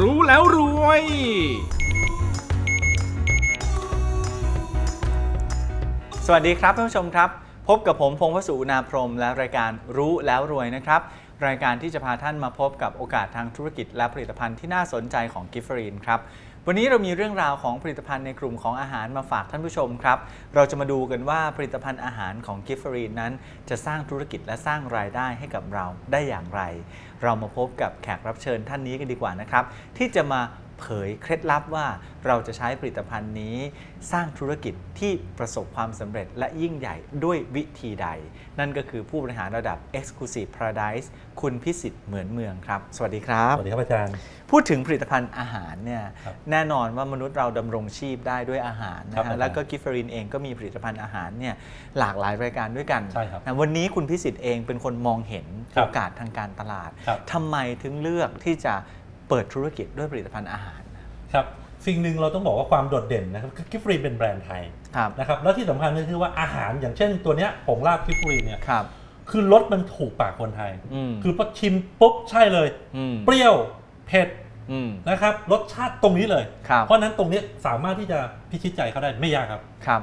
รู้แล้วรวย สวัสดีครับท่านผู้ชมครับ พบกับผมพงพสุนาพรมและรายการรู้แล้วรวยนะครับ รายการที่จะพาท่านมาพบกับโอกาสทางธุรกิจและผลิตภัณฑ์ที่น่าสนใจของกิฟฟรีนครับ วันนี้เรามีเรื่องราวของผลิตภัณฑ์ในกลุ่มของอาหารมาฝากท่านผู้ชมครับ เราจะมาดูกันว่าผลิตภัณฑ์อาหารของกิฟฟรีนนั้น จะสร้างธุรกิจและสร้างรายได้ให้กับเราได้อย่างไร เรามาพบกับแขกรับเชิญท่านนี้กันดีกว่านะครับ ที่จะมา เผยเคล็ดลับว่าเราจะใช้ผลิตภัณฑ์นี้ สร้างธุรกิจที่ประสบความสำเร็จและยิ่งใหญ่ด้วยวิธีใด นั่นก็คือผู้บริหารระดับ Exclusive Paradise คุณพิสิทธิ์เหมือนเมืองครับ สวัสดีครับ สวัสดีครับอาจารย์ พูดถึงผลิตภัณฑ์อาหารเนี่ยครับแน่นอนว่ามนุษย์เราดำรงชีพได้ด้วยอาหารครันะบฮะอาจารย์แล้วก็กิฟเฟอรินเองก็มีผลิตภัณฑ์อาหารเนี่ยหลากหลายรายการด้วยกันใช่ครับนะวันนี้คุณพิสิทธิ์เองเป็นคนมองเห็นครัโอบกาสทางการตลาดครับทำไมถึงเลือกที่จะ เปิดธุรกิจด้วยผลิตภัณฑ์อาหารครับสิ่งหนึ่งเราต้องบอกว่าความโดดเด่นนะครับกิฟฟรีเป็นแบรนด์ไทยครับนะครับแล้วที่สำคัญก็คือว่าอาหารอย่างเช่นตัวเนี้ยผงลาบกิฟฟรีเนี่ยครับคือรสมันถูกปากคนไทยอืมคือพอชิมปุ๊บใช่เลยอืมเปรี้ยวเผ็ดอืมนะครับรสชาติตรงนี้เลยครับเพราะฉะนั้นตรงนี้สามารถที่จะพิชิตใจเขาได้ไม่ยากครับครับ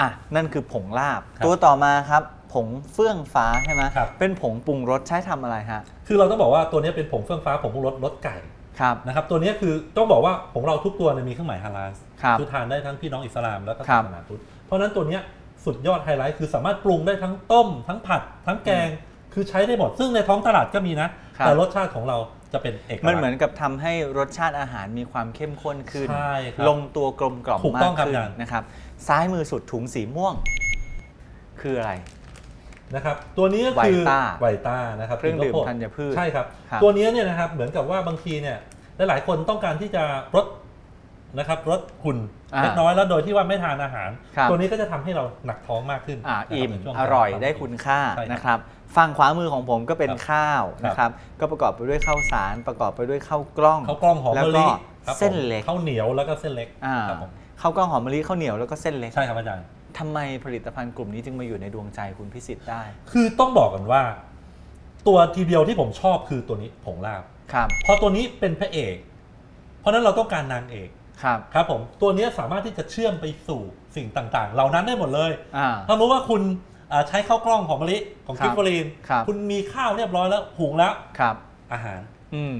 อะนั่นคือผงลาบครับตัวต่อมาครับผงเฟื่องฟ้าใช่ไหมครับเป็นผงปรุงรสใช้ทำอะไรฮะคือเราต้องบอกว่าตัวนี้เป็นผงเฟื่องฟ้าผงปรุงรสรสไก่ ครับนะครับตัวนี้คือต้องบอกว่าของเราทุกตัวเนี่ยมีเครื่องหมายฮาลาลครับคือทานได้ทั้งพี่น้องอิสลามแล้วก็ครัศาบสนาพุทธเพราะฉะนั้นตัวเนี้ยสุดยอดไฮไลท์คือสามารถปรุงได้ทั้งต้ม ทั้งผัด ทั้งแกงคือใช้ได้หมด ซึ่งในท้องตลาดก็มีนะครับแต่รสชาติของเราจะเป็นเอกลักษณ์มันเหมือนกับทำให้รสชาติอาหารมีความเข้มข้นขึ้นใช่ครับลงตัวกลมกล่อมถูกมาต้กองครับขึ้นอาจารย์นะครับ ซ้ายมือสุดถุงสีม่วง คืออะไร นะครับตัวนี้ก็คือไวต้าไวต้านะครับเครื่องดื่มสิโภธัญพืชใช่ครับครับตัวนี้เนี่ยนะครับเหมือนกับว่าบางทีเนี่ยหลายๆคนต้องการที่จะลดนะครับลดหุ่นอ่าเล็กน้อยแล้วโดยที่ว่าไม่ทานอาหารครับตัวนี้ก็จะทำให้เราหนักท้องมากขึ้นอ่านะครับอิ่มในช่วงอร่อยของได้คุณค่าใช่ครับนะครับฝั่งขวามือของผมก็เป็นครับข้าวครับนะครับก็ประกอบไปด้วยข้าวสารประกอบไปด้วยข้าวกล้องข้าวกล้องหอมแล้วมะก็ลิครับผมเส้นเล็กข้าวเหนียวแล้วก็เส้นเล็กอ่าครับผมข้าวกล้องหอมมะลิข้าวเหนียวแล้วก็เส้นเล็กใช่ครับอาจารย์ ทำไมผลิตภัณฑ์กลุ่มนี้จึงมาอยู่ในดวงใจคุณพิสิทธิ์ได้ คือต้องบอกกันว่า ตัวทีเดียวที่ผมชอบคือตัวนี้ผงลาบครับ เพราะตัวนี้เป็นพระเอก เพราะฉะนั้นเราต้องการนางเอกครับ ครับผมตัวนี้สามารถที่จะเชื่อมไปสู่สิ่งต่างๆ เหล่านั้นได้หมดเลยอ่า ถ้ารู้ว่าคุณอ่าใช้ข้าวกล้องของมะลิของครับกิฟเฟอรีนครับคุณมีข้าวเรียบร้อยแล้วหุงแล้วครับ อาหาร อืม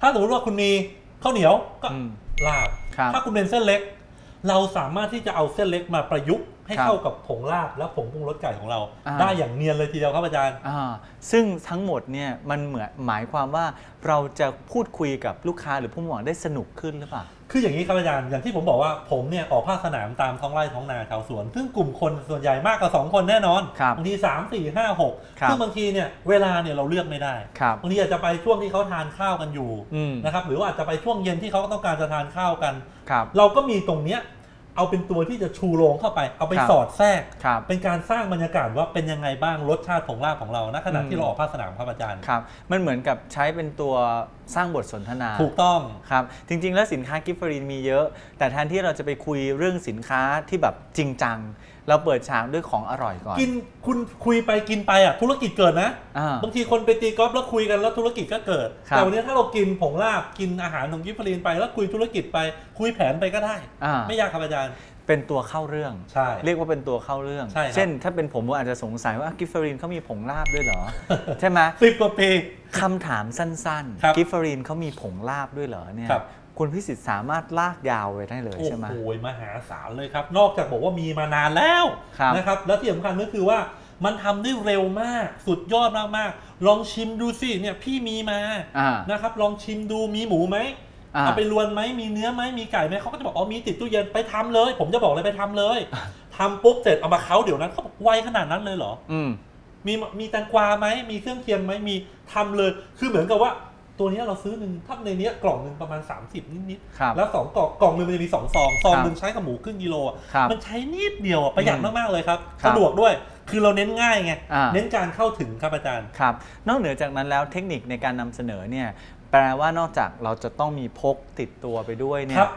ถ้าสมมติว่าคุณมีข้าวเหนียวก็อืมลาบ ครับ ถ้าคุณเป็นเส้นเล็ก เราสามารถที่จะเอาเส้นเล็กมาประยุกต์ ให้ครับเข้ากับผงลาบและผงปรุงรสไก่ของเราอ่าได้อย่างเนียนเลยทีเดียวครับอาจารย์อ่าซึ่งทั้งหมดเนี่ยมันเหมือนหมายความว่าเราจะพูดคุยกับลูกค้าหรือผู้หวังได้สนุกขึ้นหรือเปล่าคืออย่างนี้ครับอาจารย์อย่างที่ผมบอกว่าผมเนี่ยออกภาคสนามตามท้องไร่ท้องนาชาวสวน ซึ่งกลุ่มคนส่วนใหญ่มากกว่า 2 คนแน่นอนครับบางที3 4 5 6ครับซึ่งบางทีเนี่ยเวลาเนี่ยเราเลือกไม่ได้ครับบางทีอาจจะไปช่วงที่เขาทานข้าวกันอยู่อืมนะครับหรือว่าอาจจะไปช่วงเย็นที่เขาต้องการจะทานข้าวกันครับเราก็มีตรงเนี้ย เอาเป็นตัวที่จะชูโรงเข้าไป เอาไปครับสอดแทรกครับเป็นการสร้างบรรยากาศว่าเป็นยังไงบ้างรสชาติของลาบของเราณขณะอืมที่เราออกภาคสนามครับอาจารย์ครับมันเหมือนกับใช้เป็นตัวสร้างบทสนทนาถูกต้องครับจริง ๆ แล้วสินค้ากิฟฟรีนมีเยอะ แต่แทนที่เราจะไปคุยเรื่องสินค้าที่แบบจริงจังเราเปิดฉากด้วยของอร่อยก่อน กินคุณคุยไปกินไปอะธุรกิจเกิดนะอ่าบางทีคนไปตีกอล์ฟแล้วคุยกันแล้วธุรกิจก็เกิดครับแต่วันนี้ถ้าเรากินผงลาบกินอาหารของกิฟฟรีนไปแล้วคุยธุรกิจไปคุยแผนไปก็ได้อ่าไม่ยากครับอาจารย์เป็นตัวเข้าเรื่อง ใช่เรียกว่าเป็นตัวเข้าเรื่อง ใช่ครับ เช่น ถ้าเป็นผมผมอาจจะสงสัยว่ากิฟฟรีนเขามีผงลาบด้วยเหรอ ใช่ไหม สิบกว่าปี คำถามสั้นครับๆ กิฟฟรีนเขามีผงลาบด้วยเหรอเนี่ยครับ คุณพิสิทธิ์สามารถลากยาวไปได้เลยโอ้ใช่ไหม โหมหาศาลเลยครับ นอกจากบอกว่ามีมานานแล้วครับนะครับ แล้วที่สำคัญก็คือว่ามันทำได้เร็วมาก สุดยอดมากๆ ลองชิมดูสิเนี่ยพี่มีมาอ่านะครับ ลองชิมดูมีหมูไหมอ่า เอาไปรวนไหมมีเนื้อไหมมีไก่ไหมเขาก็จะบอกอ๋อมีติดตู้เย็นไปทำเลย ผมจะบอกเลยไปทำเลยทำปุ๊บเสร็จเอามาเค้าเดี๋ยวนั้นเขาบอกไวขนาดนั้นเลยเหรอ อืมมีมีแตงกวาไหมมีเครื่องเคียงไหมมีทำเลย คือเหมือนกับว่าตัวเนี้ยเราซื้อหนึ่งถ้าในเนี้ยกล่องหนึ่งประมาณ 30 นิดครับๆแล้วสองกล่องกล่องหนึ่งมันจะมีสองซองซองครับหนึ่งใช้กับหมูครึ่งกิโลอะครับมันใช้นิดเดียวอะประหยัดอืมมากๆเลยครับครับสะดวกด้วยคือเราเน้นง่ายไงอ่าเน้นการเข้าถึงครับอาจารย์ครับ นอกเหนือจากนั้นแล้วเทคนิคในการนำเสนอเนี่ย แปลว่านอกจากเราจะต้องมีพกติดตัวไปด้วยเนี่ครัยบ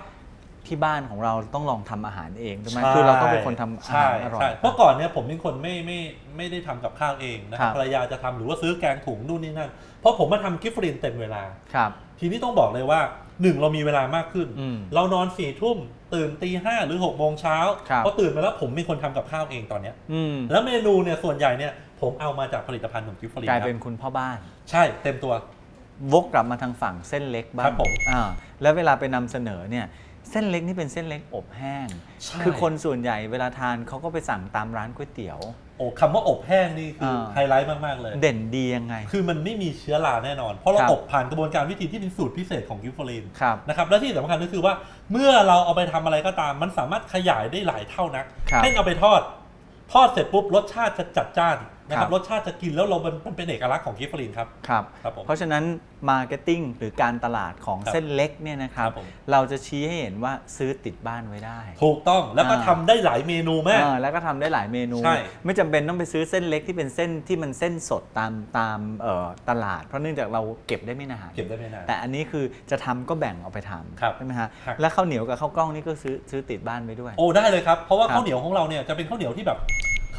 ที่บ้านของเราต้องลองทำอาหารเองใช่ไหมคือเราต้องเป็นคนทำอาใช่หารอร่อย ใช่เมื่อก่อนเนี่ยผมเป็นคนไม่ไม่ไม่ได้ทำกับข้าวเองนะคครัรับบภรรยาจะทำหรือว่าซื้อแกงถุงนู่นนี่นั่นเพราะผมมาทำกิฟต์ฟรีนเต็มเวลา ครับ ทีนี้ต้องบอกเลยว่าหนึ่งเรามีเวลามากขึ้น อืมเรานอนสี่ทุ่มตื่นตีห้าหรือหกโมงเช้าครับ พอตื่นมาแล้วผมเป็นคนทำกับข้าวเองตอนเนี้ยอืมแล้วเมนูเนี่ยส่วนใหญ่เนี่ยผมเอามาจากผลิตภัณฑ์ของกิฟต์ฟรีกลายเป็นคุณพ่อบ้าน ใช่เต็มตัว วกกลับมาทางฝั่งเส้นเล็กบ้างครับผมอ่าแล้วเวลาไปนำเสนอเนี่ยเส้นเล็กนี่เป็นเส้นเล็กอบแห้ง ใช่ คือคนส่วนใหญ่เวลาทานเขาก็ไปสั่งตามร้านก๋วยเตี๋ยว โอ้คำว่าอบแห้งนี่คืออา ไฮไลท์มาก ๆ เลย เด่นดียังไง คือมันไม่มีเชื้อราแน่นอน เพราะเราครับ อบผ่านกระบวนการวิธีที่เป็นสูตรพิเศษของกิฟต์ฟรีนครับ นะครับและที่สำคัญก็คือว่าเมื่อเราเอาไปทำอะไรก็ตาม มันสามารถขยายได้หลายเท่านักครับให้เอาไปทอด ทอดเสร็จปุ๊บรสชาติจะจัดจ้าน นะคครัรับบรสชาติจะกินแล้วเรามันมันเป็นเอกลักษณ์ของกิฟต์ฟรีนครับครับครับผมเพราะฉะนั้นมาร์เก็ตติ้งหรือการตลาดของครับเส้นเล็กเนี่ยนะครับครับผมเราจะชี้ให้เห็นว่าซื้อติดบ้านไว้ได้ ถูกต้องแล้วก็อ่าทำได้หลายเมนูมากเออแล้วก็ทำได้หลายเมนูใช่ไม่จำเป็นต้องไปซื้อเส้นเล็กที่เป็นเส้นที่มันเส้นสดตามตามเอ่อตลาด เพราะเนื่องจากเราเก็บได้ไม่นานเก็บได้ไม่นานแต่อันนี้คือจะทำก็แบ่งเอาไปทครับำใช่ไหมฮะครับแล้วข้าวเหนียวกับข้าวกล้องนี่ก็ซื้อซื้อติดบ้านไปด้วย โอ้ได้เลยครับเพราะว่าครับข้าวเหนียวของเราเนี่ยจะเป็นข้าวเหนียวที่แบบ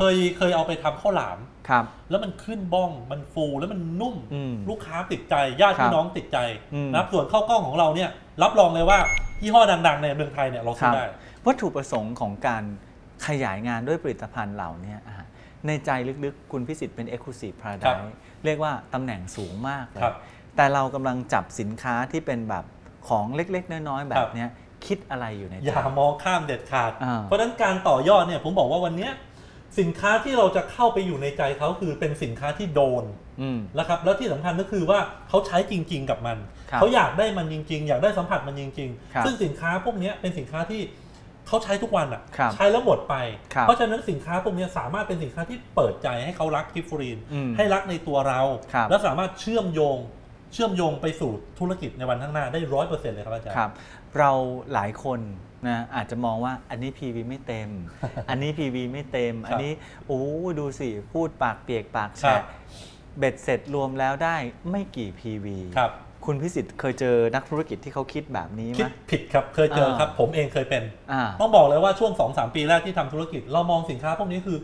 เคยเคยเอาไปทำข้าวหลาม ครับ แล้วมันขึ้นบ้องมันฟูแล้วมันนุ่ม อืมลูกค้าติดใจญาติครับพี่น้องติดใจอืม นะครับส่วนข้าวกล้องของเราเนี่ยรับรองเลยว่ายี่ห้อดังๆ ในเมืองไทยเนี่ยเราคซื้รัอบได้ วัตถุประสงค์ของการขยายงานด้วยผลิตภัณฑ์เหล่านี้อะในใจลึกๆ คุณพิสิทธิ์เป็น Exclusive ครับ Paradise เรียกว่าตำแหน่งสูงมากเลยครับแต่เรากำลังจับสินค้าที่เป็นแบบของเล็กๆ น้อยๆ แบครับบ เนี้ยคิดอะไรอยู่ในใจอย่ามองข้ามเด็ดขาด อ่าเพราะฉะนั้นการต่อยอดเนี่ยผมบอกว่าวันเนี้ย สินค้าที่เราจะเข้าไปอยู่ในใจเขาคือเป็นสินค้าที่โดนอืมนะครับแล้วที่สำคัญก็คือว่าเขาใช้จริง ๆ กับมันครับเขาอยากได้มันจริง ๆ อยากได้สัมผัสมันจริงครับๆซึ่งสินค้าพวกเนี้ยเป็นสินค้าที่เขาใช้ทุกวันอะครับใช้แล้วหมดไปครับเพราะฉะนั้นสินค้าพวกเนี้ยสามารถเป็นสินค้าที่เปิดใจให้เขารักกิฟฟรีนอืมให้รักในตัวเราครับและสามารถเชื่อมโยงเชื่อมโยงไปสู่ธุรกิจในวันข้างหน้าได้ร้อยเปอร์เซ็นต์เลยครับอาจารย์ครับ เราหลายคน นะอาจจะมองว่าอันนี้ PV ไม่เต็ม อันนี้ PV ไม่เต็ม อันนี้โอ้ดูสิ พูดปากเปียกปากครัแฉะบเบ็ดเสร็จรวมแล้วได้ไม่กี่ PV ครับคุณพิสิทธิ์เคยเจอนักธุรกิจที่เขาคิดแบบนี้ไหคิมดผิดครับเคยเจอครับอ่าผมเองเคยเป็นอ่าต้องบอกเลยว่าช่วง2อสปีแรกที่ทำธุรกิจ เรามองสินค้าพวกนี้คือ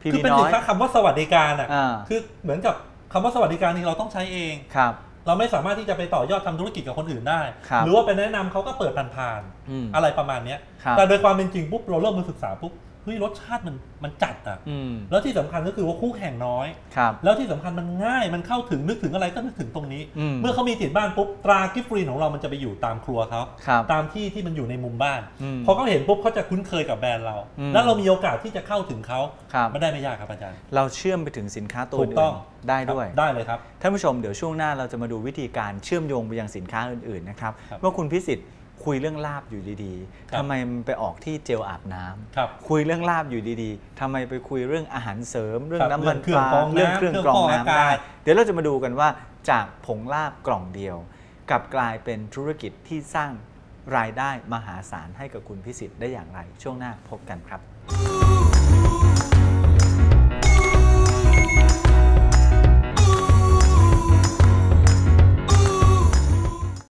PV คือเป็นน้สิอนยค้าคำว่าสวัสดิการอะอ่าคือเหมือนกับคำว่าสวัสดิการนี่เราต้องใช้เองครับ เราไม่สามารถที่จะไปต่อยอดทำธุรกิจกับคนอื่นได้ครับหรือว่าไปแนะนำเขาก็เปิดผ่านอืมๆอะไรประมาณเนี้ยครับแต่โดยความเป็นจริงปุ๊บเราเริ่มมาศึกษาปุ๊บเฮ้ยรสชาติมันมันจัดอะอืมแล้วที่สำคัญก็คือว่าคู่แข่งน้อยครับแล้วที่สำคัญมันง่ายมันเข้าถึงนึกถึงอะไรก็นึกถึงตรงนี้อืมเมื่อเขามีติดบ้านปุ๊บตรากิฟต์ฟรีของเรามันจะไปอยู่ตามครัวเขาครับตามที่ที่มันอยู่ในมุมบ้านอืมพอเขาเห็นปุ๊บเขาจะคุ้นเคยกับแบรนด์เราอืมแล้วเรามีโอกาสที่จะเข้าถึงเขาครับไม่ได้ไม่ยากครับอาจารย์ เราเชื่อมไปถึงสินค้าตัวถูกต้องอื่นได้ด้วยครับได้เลยครับท่านผู้ชมเดี๋ยวช่วงหน้าเราจะมาดูวิธีการเชื่อมโยงไปยังสินค้าอื่นๆนะครับครับเมื่อคุณพิสิทธิ์ คุยเรื่องลาบอยู่ดีครับๆทำไมมันไปออกที่เจลอาบน้ำ ครับคุยเรื่องลาบอยู่ดีๆ ทำไมไปคุยเรื่องอาหารเสริม เรื่องครับน้ำมันเรื่องปลาเครื่องกรองน้ำเรื่องเครื่องกรองเครื่องฟอกอาน้ำกาศได้เดี๋ยวเราจะมาดูกันว่าจากผงลาบกล่องเดียวกลับกลายเป็นธุรกิจที่สร้างรายได้มหาศาลให้กับคุณพิสิทธิ์ได้อย่างไร ช่วงหน้าพบกันครับ